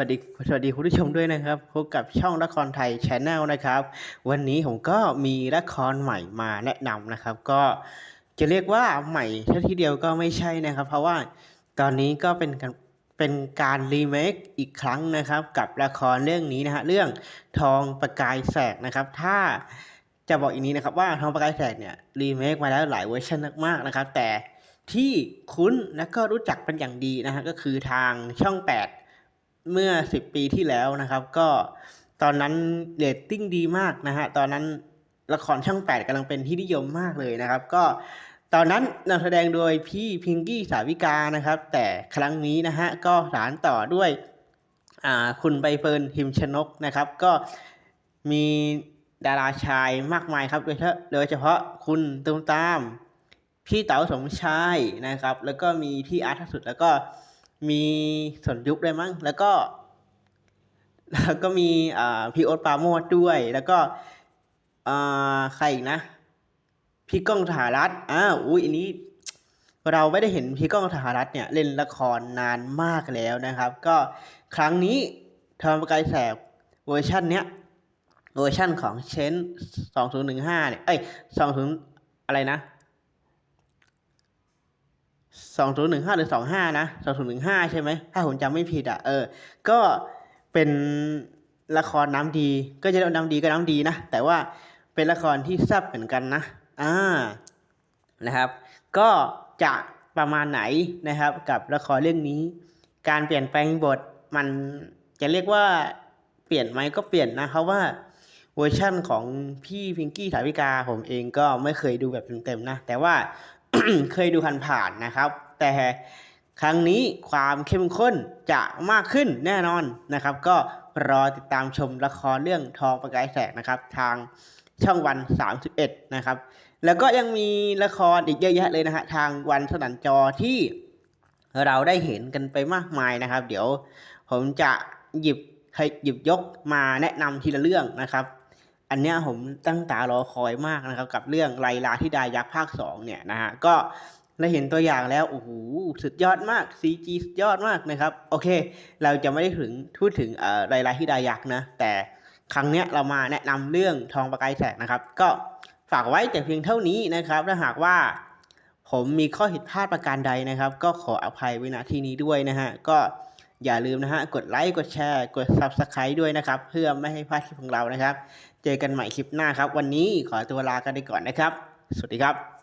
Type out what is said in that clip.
สวัสดีสวัสดีคุณผู้ชมด้วยนะครับพบกับช่องละครไทยชแนลนะครับ วันนี้ผมก็มีละครใหม่มาแนะนำนะครับ ก็จะเรียกว่าใหม่แค่ทีเดียวก็ไม่ใช่นะครับ เพราะว่าตอนนี้ก็เป็นการเป็นการรีเมคอีกครั้งนะครับ กับละครเรื่องนี้นะฮะเรื่องทองประกายแสกนะครับ ถ้าจะบอกอีกนี้นะครับว่าทองประกายแสกเนี่ยรีเมคมาแล้วหลายเวอร์ชันมากๆนะครับ แต่ที่คุ้นและก็รู้จักเป็นอย่างดีนะฮะก็คือทางช่อง 8 เมื่อ 10 ปีที่แล้วนะครับ ก็ตอนนั้นเรตติ้งดีมากนะฮะตอนนั้นละครช่อง 8กำลังเป็นที่นิยมมากเลยนะครับ ก็ตอนนั้นนำแสดงโดยพี่พิงกี้สาวิกานะครับ แต่ครั้งนี้นะฮะก็สานต่อด้วยคุณใบเฟิร์นพิมชนกนะครับ ก็มีดาราชายมากมายครับโดยเฉพาะโดยเฉพาะคุณตุ้มตาม พี่เต๋าสมชายนะครับ แล้วก็มีพี่อาร์ตสุดแล้วก็ มีสนยุคด้วยมั้ง แล้วก็ แล้วก็มีอ่าพี่โอ๊ตปาโมดด้วย แล้วก็อ่าใครอีกนะ พี่ก้องถารัตอ้าวอุ้ยอันนี้ เราไม่ได้เห็นพี่ก้องถารัตเนี่ย เล่นละครนานมากแล้วนะครับ ก็ครั้งนี้ทอมประกายแสบเวอร์ชันเนี้ยเวอร์ชันของเชนสองศูนย์หนึ่งห้าเนี่ย เอ้ยสองศูนย์อะไรนะ สองศูนย์หนึ่งห้าหรือสองห้านะสองศูนย์หนึ่งห้าใช่ไหมถ้าผมจำไม่ผิดอะเออ ก็เป็นละครน้ำดี ก็จะน้ำดีก็น้ำดีนะ แต่ว่าเป็นละครที่แซ่บเหมือนกันนะ อ่า นะครับ ก็จะประมาณไหนนะครับ กับละครเรื่องนี้ การเปลี่ยนแปลงบทมันจะเรียกว่าเปลี่ยนไหมก็เปลี่ยนนะเพราะว่าเวอร์ชั่นของพี่พิงกี้สาวิกาผมเองก็ไม่เคยดูแบบเต็มๆนะ แต่ว่า เคยดูผ่านๆนะครับ แต่ครั้งนี้ความเข้มข้นจะมากขึ้นแน่นอนนะครับ ก็รอติดตามชมละครเรื่องทองประกายแสกนะครับ ทางช่องวัน 31 นะครับ แล้วก็ยังมีละครอีกเยอะแยะเลยนะฮะทางวันสนันจอที่เราได้เห็นกันไปมากมายนะครับ เดี๋ยวผมจะหยิบให้หยิบยกมาแนะนำทีละเรื่องนะครับ อันเนี้ยผมตั้งตารอคอยมากนะครับ กับเรื่องไลลาที่ดายักษ์ภาคสองเนี่ยนะฮะก็ได้เห็นตัวอย่างแล้วโอ้โหสุดยอดมาก CG สุดยอดมากนะครับ โอเค เราจะไม่ได้ถึงพูดถึงไลลาที่ดายักษ์นะ แต่ครั้งเนี้ยเรามาแนะนำเรื่องทองประกายแสกนะครับ ก็ฝากไว้แต่เพียงเท่านี้นะครับถ้าหากว่าผมมีข้อผิดพลาดประการใดนะครับ ก็ขออภัยไว้ณที่นี้ด้วยนะฮะก็ อย่าลืมนะฮะ กดไลค์ กดแชร์ กด Subscribe ด้วยนะครับ เพื่อไม่ให้พลาดคลิปของเรานะครับ เจอกันใหม่คลิปหน้าครับ วันนี้ขอตัวลากันไปก่อนนะครับ สวัสดีครับ